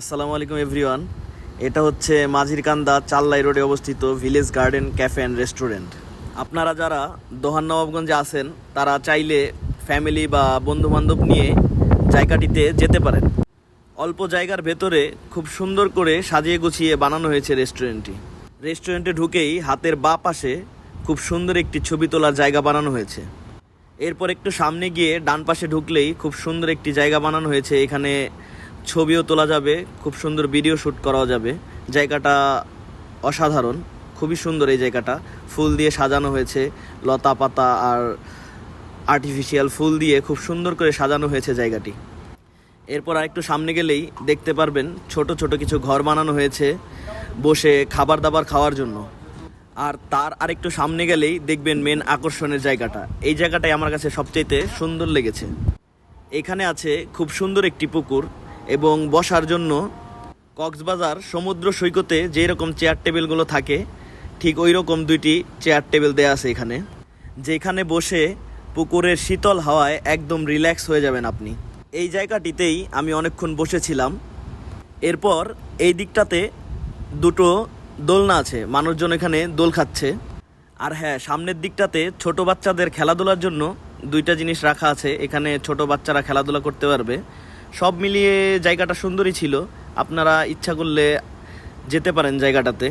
আসসালামু আলাইকুম, এভরিওয়ান। এটা হচ্ছে মাঝিরকান্দা চাল্লাই রোডে অবস্থিত village garden cafe and restaurant. আপনারা যারা দোহান নবাবগঞ্জে আছেন, তারা চাইলে ফ্যামিলি বা বন্ধু বান্ধব নিয়ে জায়গাটিতে যেতে পারেন। অল্প জায়গার ভেতরে খুব সুন্দর করে সাজিয়ে গুছিয়ে বানানো হয়েছে রেস্টুরেন্টটি। রেস্টুরেন্টে ঢুকেই হাতের বা পাশে খুব সুন্দর একটি ছবি তোলার জায়গা বানানো হয়েছে। এরপর একটু সামনে গিয়ে ডান পাশে ঢুকলেই খুব সুন্দর একটি জায়গা বানানো হয়েছে। এখানে ছবিও তোলা যাবে, খুব সুন্দর ভিডিও শ্যুট করাও যাবে। জায়গাটা অসাধারণ, খুবই সুন্দর এই জায়গাটা। ফুল দিয়ে সাজানো হয়েছে, লতা পাতা আর আর্টিফিশিয়াল ফুল দিয়ে খুব সুন্দর করে সাজানো হয়েছে জায়গাটি। এরপর আরেকটু সামনে গেলেই দেখতে পারবেন ছোট ছোট কিছু ঘর বানানো হয়েছে, বসে খাবার দাবার খাওয়ার জন্য। আর তার আরেকটু সামনে গেলেই দেখবেন মেন আকর্ষণের জায়গাটা। এই জায়গাটাই আমার কাছে সবচাইতে সুন্দর লেগেছে। এখানে আছে খুব সুন্দর একটি পুকুর এবং বসার জন্য কক্সবাজার সমুদ্র সৈকতে যেই রকম চেয়ার টেবিলগুলো থাকে, ঠিক ওই রকম দুইটি চেয়ার টেবিল দেয়া আছে এখানে, যেখানে বসে পুকুরের শীতল হাওয়ায় একদম রিল্যাক্স হয়ে যাবেন আপনি। এই জায়গাটিতেই আমি অনেকক্ষণ বসেছিলাম। এরপর এই দিকটাতে দুটো দোলনা আছে, মানুষজন এখানে দোল খাচ্ছে। আর হ্যাঁ সামনের দিকটাতে ছোট বাচ্চাদের খেলাধুলার জন্য দুইটা জিনিস রাখা আছে, এখানে ছোট বাচ্চারা খেলাধুলা করতে পারবে। সব মিলিয়ে জায়গাটা সুন্দরই ছিল। আপনারা ইচ্ছা করলে যেতে পারেন জায়গাটাতে।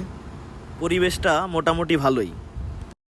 পরিবেশটা মোটামুটি ভালোই।